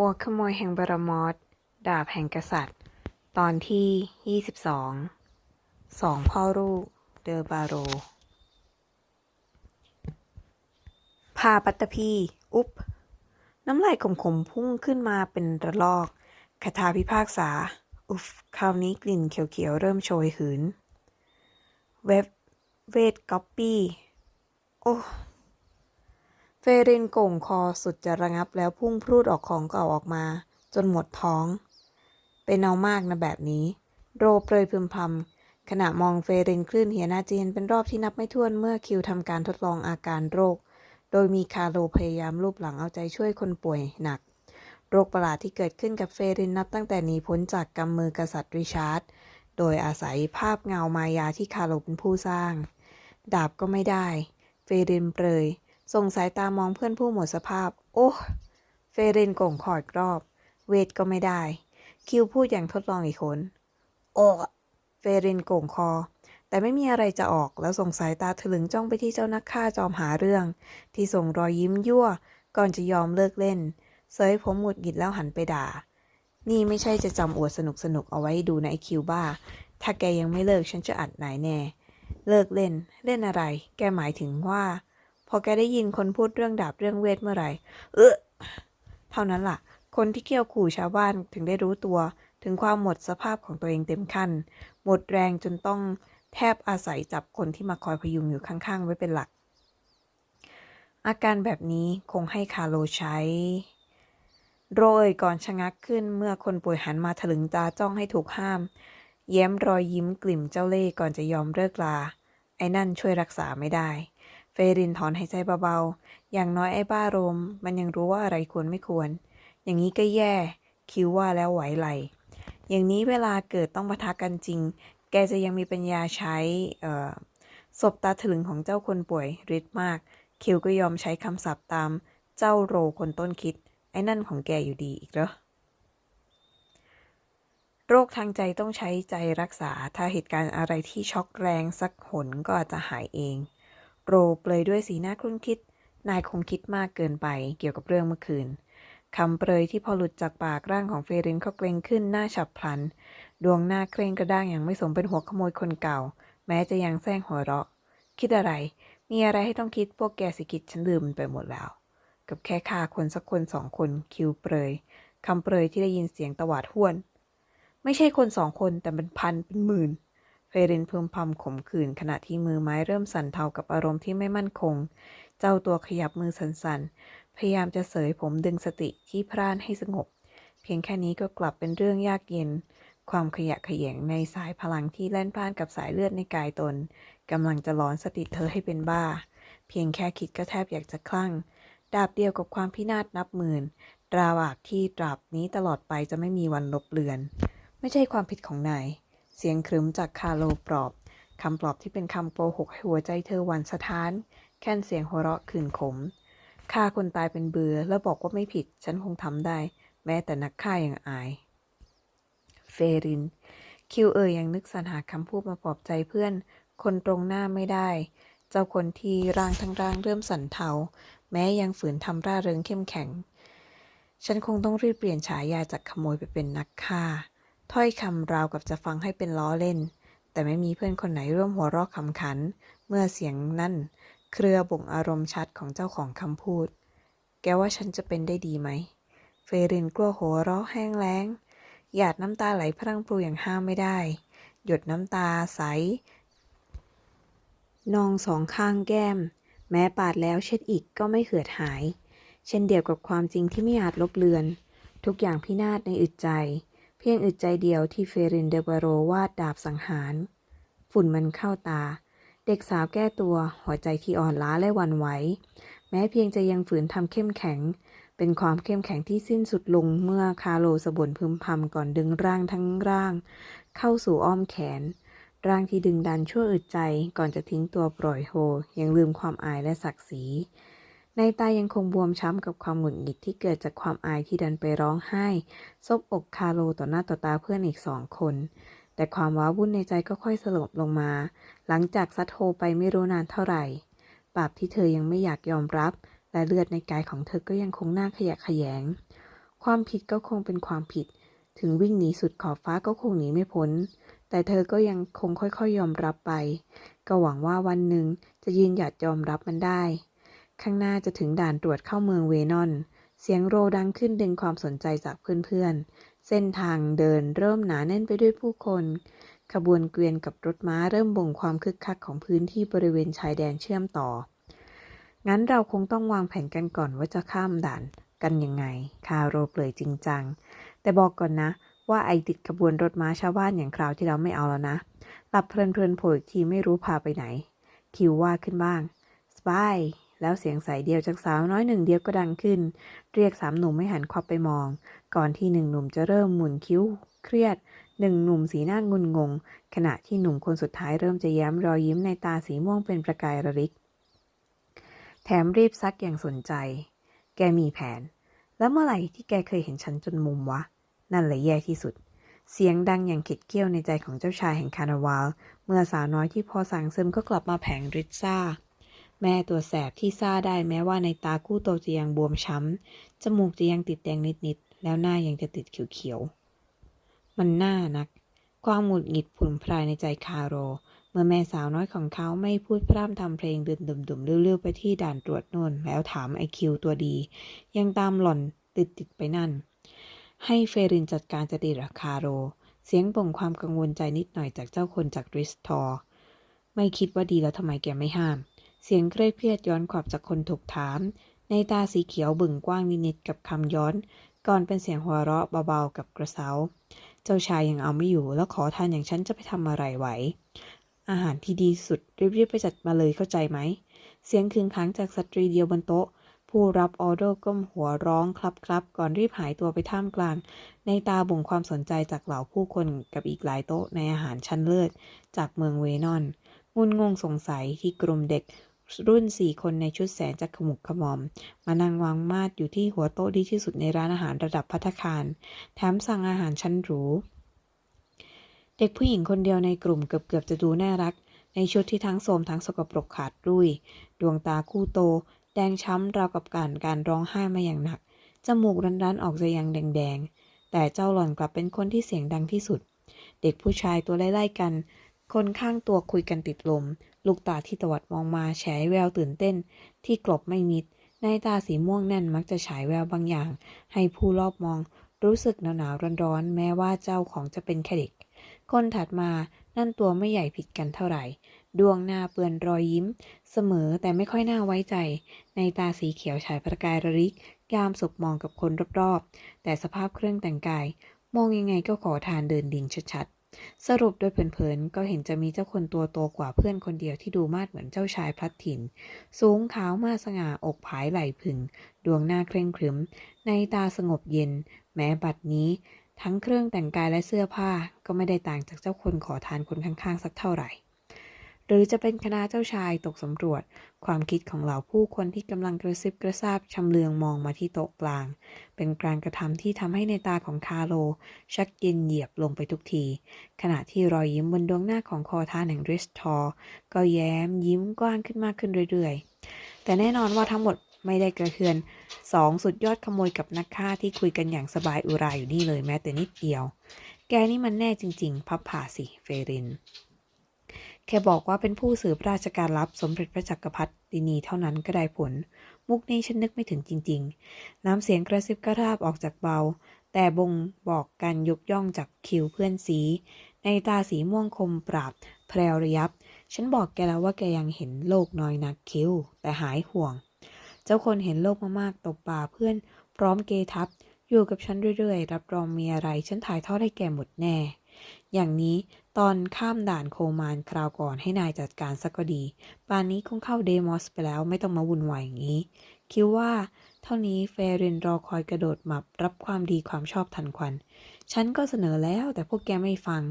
หัวขโมยแห่งบรมอสดาบแห่งกษัตริย์ ตอนที่ 22 สองพ่อลูกเดอบาโร พาปัตตภีอุ๊บ น้ำลายขมๆพุ่งขึ้นมาเป็นระลอกคาถาพิพากษา อุฟคราวนี้กลิ่นเขียวๆเริ่มโชยหืน เว็บเวทก๊อปปี้ โอ้ รินโก่งคอสุดจะระงับแล้วพุ่งพรูดออกของเก่าออกมา จนหมดท้อง เป็นเอามากนะแบบนี้ โรเปรยพึมพำขณะมองเฟรินคลื่นเหียนาเจีนเป็นรอบที่นับไม่ถ้วนเมื่อคิวทำการทดลองอาการโรค โดยมีคาโลพยายามรูปหลังเอาใจช่วยคนป่วยหนัก โรคประหลาดที่เกิดขึ้นกับเฟรินนับตั้งแต่หนีพ้นจากกำมือกษัตริย์ริชาร์ดโดยอาศัยภาพเงามายาที่คาโลเป็นผู้สร้าง ดาบก็ไม่ได้ เฟรินเปรย ส่งสายตามองเพื่อนผู้หมดสภาพ โอ้เฟรินโก่งขอดรอบ เวทก็ไม่ได้ คิวพูดอย่างทดลองอีกคน โอ้เฟรินโก่งคอ แต่ไม่มีอะไรจะออกแล้วส่งสายตาถลึงจ้องไปที่เจ้านักฆ่าจอมหาเรื่อง ที่ส่งรอยยิ้มยั่ว ก่อนจะยอมเลิกเล่นเสยผมหงุดหงิดแล้วหันไปด่า นี่ไม่ใช่จะจำอวดสนุกสนุกๆเอาไว้ดูนะไอคิวบ้า ถ้าแกยังไม่เลิกฉันจะอัดนายแน่ เลิกเล่น เล่นอะไร แกหมายถึงว่า พอแกได้ยินคนพูดเรื่องดาบเรื่องเวทเมื่อไหร่ เออเท่านั้นล่ะ คนที่เกี่ยวขู่ชาวบ้านถึงได้รู้ตัว ถึงความหมดสภาพของตัวเองเต็มขั้น หมดแรงจนต้องแทบอาศัยจับคนที่มาคอยพยุงอยู่ข้างๆ ไว้เป็นหลัก อาการแบบนี้คงให้คาโลใช้ โรยก่อนชะงักขึ้นเมื่อคนป่วยหันมาถลึงตาจ้องให้ถูกห้าม แย้มรอยยิ้มกลิ่มเจ้าเล่ห์ก่อนจะยอมเลิกลา ไอ้นั่นช่วยรักษาไม่ได้ เฟรินถอนหายใจเบาๆ อย่างน้อยไอ้บ้ารม มันยังรู้ว่าอะไรควรไม่ควร อย่างนี้ก็แย่ คิวว่าแล้วไหวไหล อย่างนี้เวลาเกิดต้องปะทะกันจริง แกจะยังมีปัญญาใช้ศพตาถึงของเจ้าคนป่วยฤทธิ์มาก คิวก็ยอมใช้คำศัพท์ตาม เจ้าโรคนต้นคิด ไอ้นั่นของแกอยู่ดีอีกเหรอ โรคทางใจต้องใช้ใจรักษา ถ้าเหตุการณ์อะไรที่ช็อกแรงสักหนก็อาจจะหายเอง โรเปลยด้วยสีหน้าครุ่นคิด นายคงคิดมากเกินไปเกี่ยวกับเรื่องเมื่อคืนคำเปรยที่พอหลุดจากปากร่างของเฟรินก็เกรงขึ้นหน้าฉับพลัน ดวงหน้าเคร่งกระด้างอย่างไม่สมเป็นหัวขโมยคนเก่า แม้จะยังแซงหัวเราะ คิดอะไร มีอะไรให้ต้องคิดพวกแกสิกิจฉันลืมมันไปหมดแล้ว กับแค่ฆ่าคนสักคนสองคนคิวเปรยคำเปรยที่ได้ยินเสียงตวาดห้วน ไม่ใช่คนสองคนแต่เป็นพันเป็นหมื่น เฟรินพึมพำขมขื่นขณะที่มือไม้เริ่มสั่นเทากับอารมณ์ที่ไม่มั่นคง เจ้าตัวขยับมือสั่นๆ พยายามจะเสยผมดึงสติที่พร่านให้สงบ เพียงแค่นี้ก็กลับเป็นเรื่องยากเย็น ความขยะขยงในสายพลังที่แล่นพล่านกับสายเลือดในกายตนกำลังจะหลอนสติเธอให้เป็นบ้า เพียงแค่คิดก็แทบอยากจะคลั่ง ดาบเดียวกับความพินาศนับหมื่นตราบาปที่ตราบนี้ตลอดไปจะไม่มีวันลบเลือน ไม่ใช่ความผิดของนาย เสียงครึ้มจากคาโลปลอบคำปลอบที่เป็นคำโกหกให้หัวใจเธอหวันสะท้าน แค่นเสียงหัวเราะขื่นขมฆ่าคนตายเป็นเบือแล้วบอกว่าไม่ผิด ฉันคงทำได้ แม้แต่นักฆ่าอย่างอาย เฟริน คิวเอ่ยยังนึกสรรหาคำพูดมาปลอบใจเพื่อน คนตรงหน้าไม่ได้ เจ้าคนที่ร่างทั้งร่างเริ่มสั่นเทา แม้ยังฝืนทำร่าเริงเข้มแข็ง ฉันคงต้องรีบเปลี่ยนฉายาจากขโมยไปเป็นนักฆ่า ถ้อยคำราวกับจะฟังให้เป็นล้อเล่น แต่ไม่มีเพื่อนคนไหนร่วมหัวเราะขำขัน เมื่อเสียงนั่น เครือบ่งอารมณ์ชัดของเจ้าของคำพูด แกว่าฉันจะเป็นได้ดีไหม เฟรินกลัวหัวเราะแห้งแล้ง หยาดน้ำตาไหลพรั่งพรูอย่างห้ามไม่ได้ หยดน้ำตาใส นองสองข้างแก้ม แม้ปาดแล้วเช็ดอีกก็ไม่เหือดหาย เช่นเดียวกับความจริงที่ไม่อาจลบเลือน ทุกอย่างพินาศในอึดใจ พียงอึดใจเดียวที่เฟรินเดบาโรวาดดาบสังหาร ฝุ่นมันเข้าตา เด็กสาวแก้ตัว หัวใจที่อ่อนล้าและวันไหว แม้เพียงจะยังฝืนทำเข้มแข็ง เป็นความเข้มแข็งที่สิ้นสุดลงเมื่อคาโลสะบนพึมพำก่อนดึงร่างทั้งร่าง เข้าสู่อ้อมแขน ร่างที่ดึงดันชั่วอึดใจก่อนจะทิ้งตัวปล่อยโฮยังลืมความอายและศักดิ์ศรี ในตายังคงบวมช้ำกับความหงุดหงิดที่เกิดจากความอายที่ดันไปร้องไห้ ซบอกคาโลต่อหน้าต่อตาเพื่อนอีกสองคน แต่ความว้าวุ่นในใจก็ค่อยสลบลงมา หลังจากซัดโฮไปไม่รู้นานเท่าไหร่บาปที่เธอยังไม่อยากยอมรับ และเลือดในกายของเธอก็ยังคงน่าขยะแขยง ความผิดก็คงเป็นความผิด ถึงวิ่งหนีสุดขอบฟ้าก็คงหนีไม่พ้น แต่เธอก็ยังคงค่อยๆยอมรับไป ก็หวังว่าวันหนึ่งจะยืนหยัดยอมรับมันได้ ข้างหน้าจะถึงด่านตรวจเข้าเมืองเวนอน เสียงโรดังขึ้นดึงความสนใจจากเพื่อนๆ เส้นทางเดินเริ่มหนาแน่นไปด้วยผู้คน ขบวนเกวียนกับรถม้าเริ่มบ่งความคึกคักของพื้นที่บริเวณชายแดนเชื่อมต่อ งั้นเราคงต้องวางแผนกันก่อนว่าจะข้ามด่านกันยังไง คาโรเปลยจริงจัง แต่บอกก่อนนะ ว่าไอติดขบวนรถม้าชาวบ้านอย่างคราวที่เราไม่เอาแล้วนะ หลับเพลินๆโผล่อีกทีไม่รู้พาไปไหน คิวว่าขึ้นบ้าง สบาย แล้วเสียงใสเดียวจากสาวน้อยหนึ่งเดียวก็ดังขึ้น เรียกสามหนุ่มให้หันควับไปมอง ก่อนที่หนึ่งหนุ่มจะเริ่มหมุนคิ้วเครียดหนึ่งหนุ่มสีหน้างุนงง ขณะที่หนุ่มคนสุดท้ายเริ่มจะแย้มรอยยิ้มในตาสีม่วงเป็นประกายระริก แถมรีบซักอย่างสนใจ แกมีแผน แล้วเมื่อไหร่ที่แกเคยเห็นฉันจนมุมวะ นั่นแหละแย่ที่สุด เสียงดังอย่างข็ดเกี้ยวในใจของเจ้าชายแห่งคานาวัลเมื่อสาวน้อยที่พอสั่งซึมก็กลับมาแผงริซ่า แม่ตัวแสบที่ซ่าได้แม้ว่าในตาคู่โตจะยังบวมช้ำ จมูกจะยังติดแดงนิดๆ แล้วหน้ายังจะติดเขียวๆ มันน่านัก ความหงุดหงิดผุนพรายในใจคาโร เมื่อแม่สาวน้อยของเขาไม่พูดพร่ำทำเพลงเดื่นดุมๆเรื่อยๆไปที่ด่านตรวจนนแล้วถามไอคิวตัวดี ยังตามหล่อนติดๆไปนั่น ให้เฟรินจัดการจะดีหรือคาโร เสียงบ่งความกังวลใจนิดหน่อยจากเจ้าคนจากริสทอร์ไม่คิดว่าดีแล้วทำไมแกไม่ห้าม เสียงเครียดเครียดย้อนขวับจากคนถูกถาม ในตาสีเขียวบึ่งกว้างนิดๆกับคำย้อน ก่อนเป็นเสียงหัวเราะเบาๆกับกระเซาเจ้าชายยังเอาไม่อยู่แล้วขอทานอย่างฉันจะไปทำอะไรไหว อาหารที่ดีสุดรีบๆไปจัดมาเลยเข้าใจไหม เสียงคึงค้างจากสตรีเดียวบนโต๊ะ ผู้รับออเดอร์ก้มหัวร้องครับครับก่อนรีบหายตัวไปท่ามกลาง ในตาบ่งความสนใจจากเหล่าผู้คนกับอีกหลายโต๊ะในอาหารชั้นเลิศจากเมืองเวนอนงุนงงสงสัยที่กลุ่มเด็ก รุ่นสี่คนในชุดแสนจักขมุกขมอม มานั่งวางมาดอยู่ที่หัวโต๊ะดีที่สุดในร้านอาหารระดับพัตตาคาร แถมสั่งอาหารชั้นหรู เด็กผู้หญิงคนเดียวในกลุ่มเกือบๆจะดูน่ารัก ในชุดที่ทั้งโสมทั้งสกปรกขาดรุ่ย ดวงตาคู่โต แดงช้ำราวกับการการร้องไห้มาอย่างหนัก จมูกรันๆออกจะยังแดงๆ แต่เจ้าหล่อนกลับเป็นคนที่เสียงดังที่สุด เด็กผู้ชายตัวไล่ๆกัน คนข้างตัวคุยกันติดลม ลูกตาที่ตวัดมองมาฉายแววตื่นเต้น ที่กลบไม่มิด ในตาสีม่วงแน่นมักจะฉายแววบางอย่าง ให้ผู้รอบมอง รู้สึกหนาวหนาวร้อนๆแม้ว่าเจ้าของจะเป็นแค่เด็ก คนถัดมานั่นตัวไม่ใหญ่ผิดกันเท่าไหร่ ดวงหน้าเปื้อนรอยยิ้ม เสมอแต่ไม่ค่อยน่าไว้ใจ ในตาสีเขียวฉายประกายระริก ยามสบมองกับคนรอบๆ แต่สภาพเครื่องแต่งกาย มองยังไงก็ขอทานเดินดินชัดๆ สรุปโดยเผินๆ ก็เห็นจะมีเจ้าคนตัวโตกว่าเพื่อนคนเดียวที่ดูมาดเหมือนเจ้าชายพลัดถิ่น สูงขาวมาสง่าอกผายไหล่พึง ดวงหน้าเคร่งครึม ในตาสงบเย็น แม้บัดนี้ ทั้งเครื่องแต่งกายและเสื้อผ้าก็ไม่ได้ต่างจากเจ้าคนขอทานคนข้างๆ สักเท่าไหร่ หรือจะเป็นคณะเจ้าชายตกสำรวจ ความคิดของเหล่าผู้คนที่กำลังกระซิบกระซาบชำเลืองมองมาที่โต๊ะกลาง เป็นการกระทำที่ทำให้ในตาของคาโล ชักเย็นเหยียบลงไปทุกที ขณะที่รอยยิ้มบนดวงหน้าของคอทานแห่งริสทอร์ก็แย้มยิ้มกว้างขึ้นมากขึ้นเรื่อยๆ แต่แน่นอนว่าทั้งหมดไม่ได้กระเทือนสองสุดยอดขโมยกับนักฆ่าที่คุยกันอย่างสบายอุราอยู่นี่เลยแม้แต่นิดเดียว แกนี่มันแน่จริง ๆ พับผ่าสิ เฟริน แค่บอกว่าเป็นผู้สืบราชการลับสมเด็จพระจักรพรรดินีเท่านั้นก็ได้ผล มุกนี้ฉันนึกไม่ถึงจริง ๆ น้ำเสียงกระซิบกระราบออกจากเบา แต่บ่งบอกการยกย่องจากคิวเพื่อนสี ในตาสีม่วงคมปราบแพรวระยับ ฉันบอกแกแล้วว่าแกยังเห็นโลกน้อยนักคิวแต่หายห่วง เจ้าคนเห็นโลกมากๆตบป่าเพื่อน พร้อมเกทับอยู่กับฉันเรื่อยๆ รับรองมีอะไร ฉันถ่ายทอดให้แกหมดแน่ อย่างนี้ ตอนข้ามด่านโคมานคราวก่อนให้นายจัดการสักก็ดี ป่านนี้คงเข้าเดมอสไปแล้วไม่ต้องมาวุ่นวายอย่างนี้ คิดว่า เท่านี้เฟรินรอคอยกระโดดหมับรับความดีความชอบทันควัน ฉันก็เสนอแล้วแต่พวกแกไม่ฟัง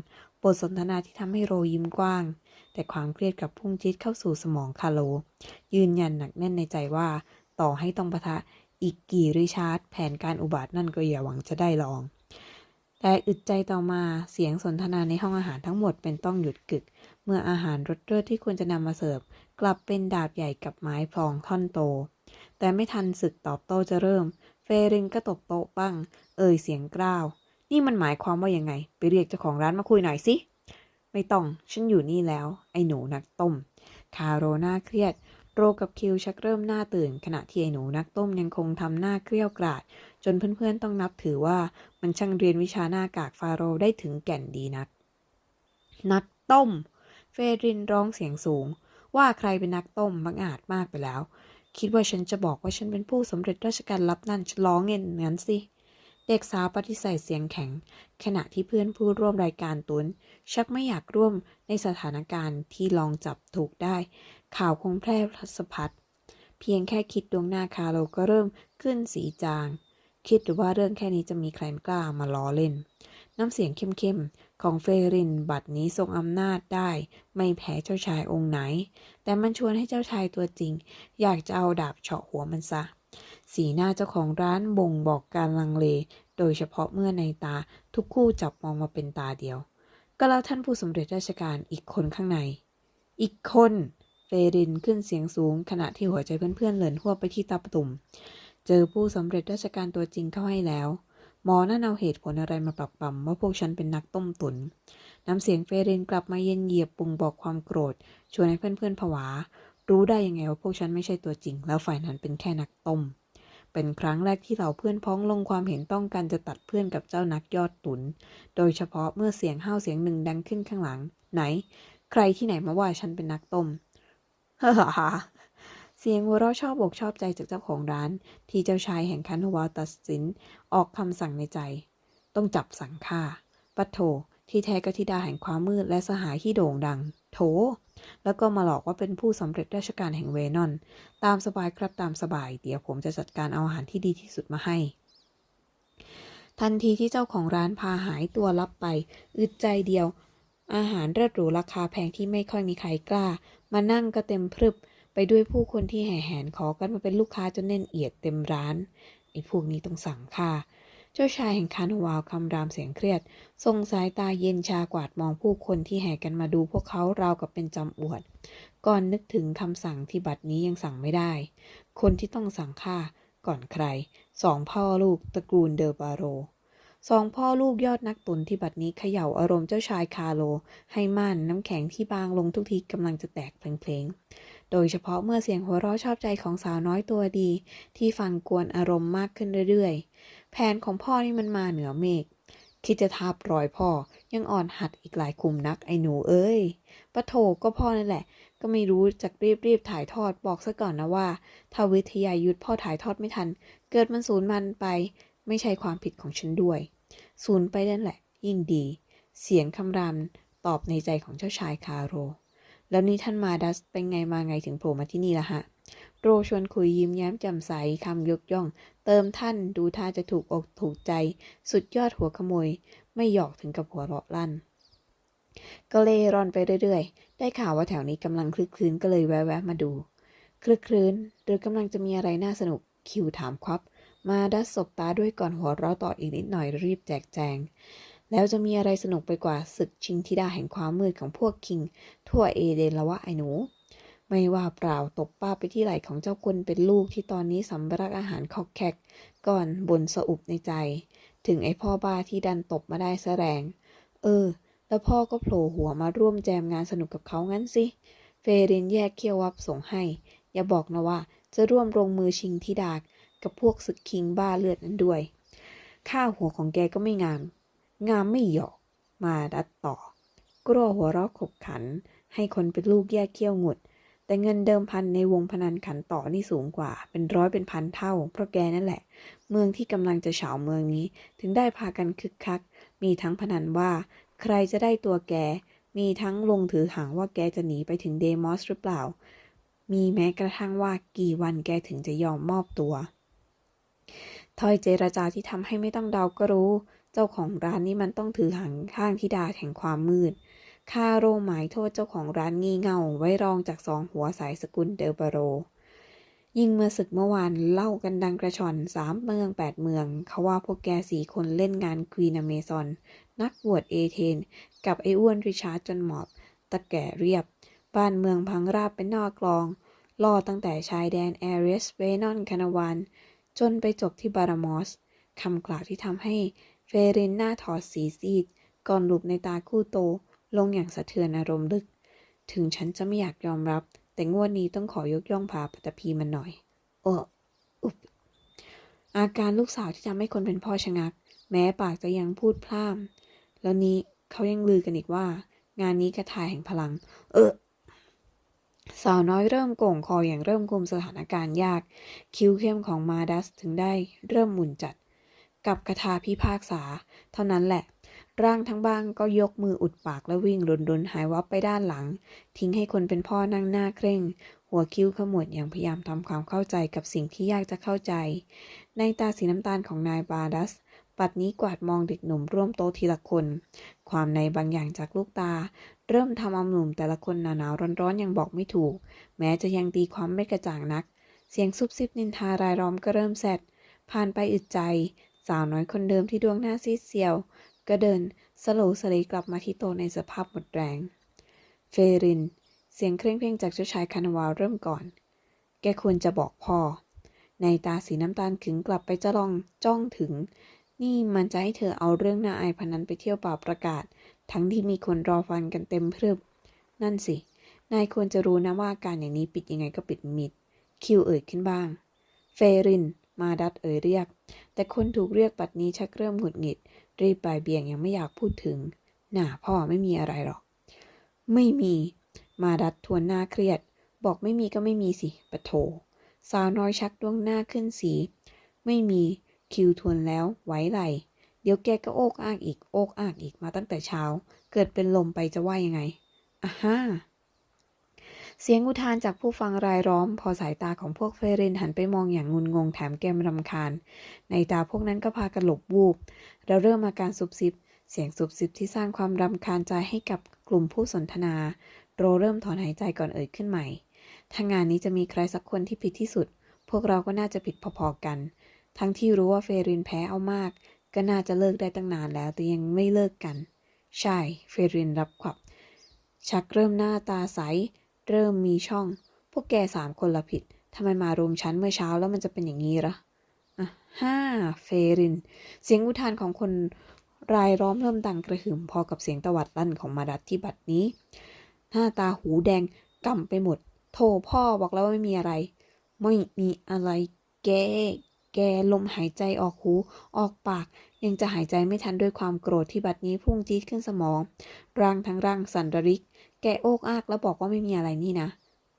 บทสนทนาที่ทำให้โรยิ้มกว้าง แต่ความเครียดกับพุ่งจิตเข้าสู่สมองคาโล ยืนยันหนักแน่นในใจว่า ต่อให้ต้องปะทะอีกกี่ริชาร์ดแผนการอุบาทนั่นก็อย่าหวังจะได้ลอง แต่อึดใจต่อมาเสียงสนทนาในห้องอาหารทั้งหมดเป็นต้องหยุดกึก เมื่ออาหารรสเลิศที่ควรจะนำมาเสิร์ฟ กลับเป็นดาบใหญ่กับไม้พลองท่อนโต แต่ไม่ทันศึกตอบโต้จะเริ่ม เฟรินก็ตบโต๊ะบ้าง เอ่ยเสียงกล้าว นี่มันหมายความว่ายังไง ไปเรียกเจ้าของร้านมาคุยหน่อยสิ ไม่ต้อง ฉันอยู่นี่แล้ว ไอ้หนูนักต้ม คาโรนาเครียด โรกับคิวชักเริ่มหน้าตื่น ขณะที่ไอ้หนูนักต้มยังคงทำหน้าเกรี้ยวกราดจนเพื่อนๆต้องนับถือว่ามันช่างเรียนวิชาหน้ากากฟาโรได้ถึงแก่นดีนัก นักต้ม เฟรินร้องเสียงสูง ว่าใครเป็นนักต้มบังอาจมากไปแล้ว คิดว่าฉันจะบอกว่าฉันเป็นผู้สำเร็จราชการลับนั่นฉันร้องเงี้ยงั้นสิเด็กสาวปฏิเสธเสียงแข็ง ขณะที่เพื่อนผู้ร่วมรายการตุน ชักไม่อยากร่วมในสถานการณ์ที่ลองจับถูกได้ ข่าวคงแพร่สะพัดเพียงแค่คิดดวงหน้าคาโลก็เริ่มขึ้นสีจาง คิดหรือว่าเรื่องแค่นี้จะมีใครกล้ามาล้อเล่น น้ำเสียงเข้มๆ ของเฟรินบัดนี้ทรงอำนาจได้ ไม่แพ้เจ้าชายองค์ไหน แต่มันชวนให้เจ้าชายตัวจริง อยากจะเอาดาบเฉาะหัวมันซะ สีหน้าเจ้าของร้านบ่งบอกการลังเล โดยเฉพาะเมื่อในตาทุกคู่จับมองมาเป็นตาเดียว ก็แล้วท่านผู้สำเร็จราชการอีกคนข้างใน อีกคน เฟรินขึ้นเสียงสูง ขณะที่หัวใจเพื่อนๆเหลินหัวไปที่ตาประตุ่ม เจอผู้สำเร็จราชการตัวจริงเข้าให้แล้ว หมอนั่นเอาเหตุผลอะไรมาปรับปรำว่าพวกฉันเป็นนักต้มตุนน้ำเสียงเฟรินกลับมาเย็นเยียบปุ่งบอกความโกรธ ชวนให้เพื่อนๆผวา รู้ได้ยังไงว่าพวกฉันไม่ใช่ตัวจริง แล้วฝ่ายนั้นเป็นแค่นักต้ม เป็นครั้งแรกที่เหล่าเพื่อนพ้องลงความเห็นต้องการจะตัดเพื่อนกับเจ้านักยอดตุน โดยเฉพาะเมื่อเสียงห้าวเสียงหนึ่งดังขึ้นข้างหลัง ไหน ใครที่ไหนมาว่าฉันเป็นนักต้ม เสียงหัวเราะชอบอกชอบใจจากเจ้าของร้าน ที่เจ้าชายแห่งคันวาตัดสินออกคำสั่งในใจ ต้องจับสั่งฆ่าปัทโถที่แท้ก็ธิดาแห่งความมืดและสหายที่โด่งดัง โถ แล้วก็มาหลอกว่าเป็นผู้สำเร็จราชการแห่งเวนอน ตามสบายครับตามสบาย เดี๋ยวผมจะจัดการเอาอาหารที่ดีที่สุดมาให้ ทันทีที่เจ้าของร้านพาหายตัวลับไป อึดใจเดียว อาหารเลิศหรูราคาแพงที่ไม่ค่อยมีใครกล้า มานั่งก็เต็มพรึบ ไปด้วยผู้คนที่แห่แหนขอกันมาเป็นลูกค้าจนแน่นเอียดเต็มร้านไอ้พวกนี้ต้องสั่งค่า เจ้าชายแห่งคานวาวคำรามเสียงเครียด ทรงสายตาเย็นชากวาดมองผู้คนที่แห่กันมาดูพวกเขาราวกับเป็นจำอวด ก่อนนึกถึงคำสั่งที่บัดนี้ยังสั่งไม่ได้ คนที่ต้องสั่งค่าก่อนใคร สองพ่อลูกตระกูลเดอบาโร สองพ่อลูกยอดนักตุนที่บัดนี้เขย่าอารมณ์เจ้าชายคาโล ให้ม่านน้ำแข็งที่บางลงทุกทีกำลังจะแตกเพลงๆ โดยเฉพาะเมื่อเสียงหัวเราะชอบใจของสาวน้อยตัวดี ที่ฟังกวนอารมณ์มากขึ้นเรื่อยๆ แผนของพ่อนี่มันมาเหนือเมฆคิดจะทับรอยพ่อยังอ่อนหัดอีกหลายคุมนักไอ้หนูเอ้ยปะโถก็พ่อนั่นแหละ ก็ไม่รู้จักรีบรีบๆถ่ายทอดบอกซะก่อนนะว่า ถ้าวิทยายุทธพ่อถ่ายทอดไม่ทัน เกิดมันสูญมันไป ไม่ใช่ความผิดของฉันด้วย สูญไปนั่นแหละ ยิ่งดี เสียงคำรามตอบในใจของเจ้าชายคาโร แล้วนี่ท่านมาดัสเป็นไงมาไงถึงโผล่มาที่นี่ล่ะฮะ โรชวนคุยยิ้มแย้มแจ่มใสคำยกย่อง เติมท่านดูท่าจะถูกอกถูกใจ สุดยอดหัวขโมย ไม่หยอกถึงกับหัวเราะลั่น ก็เล่ร่อนไปเรื่อยๆ ได้ข่าวว่าแถวนี้กำลังคลึกคลื้นก็เลยแวะๆมาดู คลึกคลื้นหรือกำลังจะมีอะไรน่าสนุกคิวถามครับ มาดัสสบตาด้วยก่อนหัวเราะต่ออีกนิดหน่อยรีบแจกแจง แล้วจะมีอะไรสนุกไปกว่าศึกชิงธิดาแห่งความมืดของพวกคิง ทั่วเอเดนละวะไอ้หนู ไม่ว่าเปล่าตบป้าไปที่ไหล่ของเจ้าคนเป็นลูกที่ตอนนี้สำรักอาหารคอกแขกก่อนบนสะอุบในใจ ถึงไอ้พ่อบ้าที่ดันตบมาได้แสแรง เออ แล้วพ่อก็โผล่หัวมาร่วมแจมงานสนุกกับเขางั้นสิเฟรินแยกเขี้ยววับส่งให้ อย่าบอกนะว่าจะร่วมลงมือชิงธิดา กับพวกศึกคิงบ้าเลือดนั้นด้วยข้าหัวของแกก็ไม่งาม งามไม่หยอก มาดัดต่อ กลัวหัวเราะขบขัน ให้คนเป็นลูกแยกเขี้ยวหงุด แต่เงินเดิมพันในวงพนันขันต่อนี่สูงกว่า เป็นร้อยเป็นพันเท่า เพราะแกนั่นแหละ เมืองที่กำลังจะเฉาเมืองนี้ ถึงได้พากันคึกคัก มีทั้งพนันว่า ใครจะได้ตัวแก มีทั้งลงถือหางว่าแกจะหนีไปถึงเดมอสหรือเปล่า มีแม้กระทั่งว่ากี่วันแกถึงจะยอมมอบตัว ถ้อยเจรจาที่ทำให้ไม่ต้องเดาก็รู้ เจ้าของร้านนี้มันต้องถือหางข้างธิดาแห่งความมืดคาโรหมายโทษเจ้าของร้านงี่เง่าไว้รองจากสองหัวสายสกุลเดลบโร ยิ่งเมื่อศึกเมื่อวานเล่ากันดังกระชอนสามเมืองแปดเมือง เขาว่าพวกแกสี่คนเล่นงานควีนอเมซอน นักบวชเอเธน กับไอ้อ้วนริชาร์ดจนหมอบตะแก่เรียบ บ้านเมืองพังราบเป็นนอกกลอง ล่อตั้งแต่ชายแดนแอริสเวนอนคานาวาน จนไปจบที่บารามอสคำกล่าวที่ทำให้เฟรินหน้าถอดสีซีด ก่อนหลุบในตาคู่โต ลงอย่างสะเทือนอารมณ์ลึก ถึงฉันจะไม่อยากยอมรับ แต่งวดนี้ต้องขอยกย่องพาปัตตภีมันหน่อย โอ้อุบอาการลูกสาวที่ทำให้คนเป็นพ่อชะงัก แม้ปากจะยังพูดพร่ำแล้วนี้เขายังลือกันอีกว่า งานนี้กระทายแห่งพลัง เออ สาวน้อยเริ่มโก่งคออย่างเริ่มคุมสถานการณ์ยาก คิ้วเข้มของมาดัสถึงได้เริ่มหมุนจัด กับคาถาพิพากษา เท่านั้นแหละ ร่างทั้งบ้างก็ยกมืออุดปากและวิ่งรุนๆหายวับไปด้านหลัง ทิ้งให้คนเป็นพ่อนั่งหน้าเคร่ง หัวคิ้วขมวดอย่างพยายามทำความเข้าใจกับสิ่งที่ยากจะเข้าใจ ในตาสีน้ำตาลของนายบาดัสปัดนี้กวาดมองเด็กหนุ่มร่วมโต๊ะทีละคน ความในบางอย่างจากลูกตา เริ่มทำเอาหนุ่มแต่ละคนหนาวๆร้อนๆยังบอกไม่ถูก แม้จะยังตีความไม่กระจ่างนัก เสียงซุบซิบนินทารายล้อมก็เริ่มแซดผ่านไปอึดใจ สาวน้อยคนเดิมที่ดวงหน้าซีดเซียว ก็เดินสโลว์สเลกลับมาที่โต๊ะในสภาพหมดแรง เฟริน เสียงเคร่งเพลงจากเจ้าชายคานาวาเริ่มก่อน แกควรจะบอกพ่อ ในตาสีน้ำตาลขึงกลับไปจะลองจ้องถึง นี่มันจะให้เธอเอาเรื่องหน่าอายพนันไปเที่ยวป่าประกาศ ทั้งที่มีคนรอฟังกันเต็มพรึบ นั่นสิ นายควรจะรู้นะว่าการอย่างนี้ปิดยังไงก็ปิดมิด คิวเอ่ยขึ้นบ้าง เฟริน มาดัดเอ่ยเรียก แต่คนถูกเรียกปัดนี้ชักเริ่มหงุดหงิด รีบบ่ายเบี่ยงยังไม่อยากพูดถึง น่าพ่อไม่มีอะไรหรอก ไม่มี มาดัดทวนหน้าเครียด บอกไม่มีก็ไม่มีสิปะโถ สาวน้อยชักดวงหน้าขึ้นสี ไม่มี คิวทวนแล้ว ไว้ไหล ดี๋ยวแกก็โอกอากอีกโอกอากอีกมาตั้งแต่เช้า เกิดเป็นลมไปจะว่ายังไงอะฮ่าเสียงอุทานจากผู้ฟังรายล้อม พอสายตาของพวกเฟรนหันไปมองอย่างงุนงงแถมแกมรำคาญ ในตาพวกนั้นก็พากันหลบวูบ แล้วเริ่มอาการซุบซิบ เสียงซุบซิบที่สร้างความรำคาญใจให้กับกลุ่มผู้สนทนา โรเริ่มถอนหายใจก่อนเอ่ยขึ้นใหม่ถ้างานนี้จะมีใครสักคนที่ผิดที่สุด พวกเราก็น่าจะผิดพอๆกัน ทั้งที่รู้ว่าเฟรินแพ้เอามาก ก็น่าจะเลิกได้ตั้งนานแล้ว แต่ยังไม่เลิกกัน ใช่ เฟรินรับขวับ ชักเริ่มหน้าตาใส เริ่มมีช่อง พวกแกสามคนละผิดทำไมมารวมชั้นเมื่อเช้าแล้วมันจะเป็นอย่างนี้ละอะห้าเฟริน เสียงอุทานของคนรายล้อมเริ่มดังกระหึ่มพอกับเสียงตวัดลั่นของมาดัตที่บัดนี้ หน้าตาหูแดงก่ำไปหมด โทพ่อบอกแล้วว่าไม่มีอะไร ไม่มีอะไรแก แกลมหายใจออกหู ออกปาก ยังจะหายใจไม่ทันด้วยความโกรธที่บัดนี้พุ่งจี๊ดขึ้นสมอง ร่างทั้งร่างสั่นระริก แกโอกอากแล้วบอกว่าไม่มีอะไรนี่นะ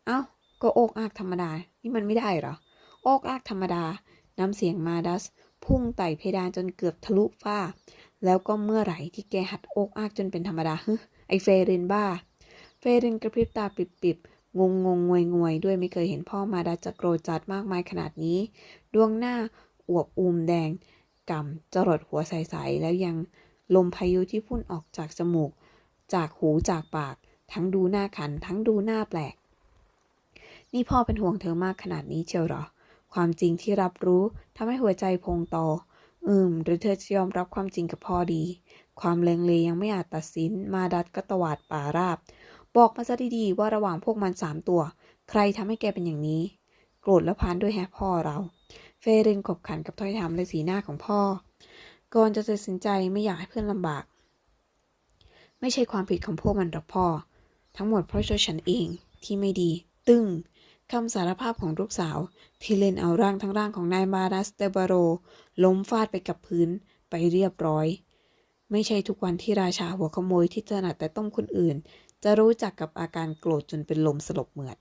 เอ้า ก็โอกอากธรรมดา นี่มันไม่ได้หรอ โอกอากธรรมดา น้ำเสียงมาดัส พุ่งไต่เพดานจนเกือบทะลุฟ้า แล้วก็เมื่อไหร่ที่แกหัดโอกอากจนเป็นธรรมดาฮึไอเฟรินบ้า เฟรินกระพริบตาปิบๆ งงงงงวยงวยด้วยไม่เคยเห็นพ่อมาดัสจะโกรธจัดมากมายขนาดนี้ ดวงหน้าอวบอูมแดง กำจรดหัวใสๆแล้วยังลมพายุที่พุ่นออกจากจมูก จากหูจากปาก ทั้งดูหน้าขัน ทั้งดูหน้าแปลก นี่พ่อเป็นห่วงเธอมากขนาดนี้เชียวหรอ ความจริงที่รับรู้ทำให้หัวใจพองโตอืม หรือเธอจะยอมรับความจริงกับพ่อดี ความเลงเลยังไม่อาจตัดสิน มาดัดก็ตวาดป่าราบ บอกมาซะดีๆว่าระหว่างพวกมันสามตัว ใครทำให้แกเป็นอย่างนี้ โกรธและพานด้วยแฮพ่อเรา เฟรินขบขันกับถ้อยคำและสีหน้าของพ่อ ก่อนจะตัดสินใจไม่อยากให้เพื่อนลำบาก ไม่ใช่ความผิดของพวกมันหรอกพ่อ ทั้งหมดเพราะตัวฉันเองที่ไม่ดี ตึ้งคำสารภาพของลูกสาว ที่เล่นเอาร่างทั้งร่างของนายมาดัสเตบาโร ล้มฟาดไปกับพื้นไปเรียบร้อย ไม่ใช่ทุกวันที่ราชาหัวขโมยที่ถนัดแต่ต้มคนอื่น จะรู้จักกับอาการโกรธจนเป็นลมสลบเหมือด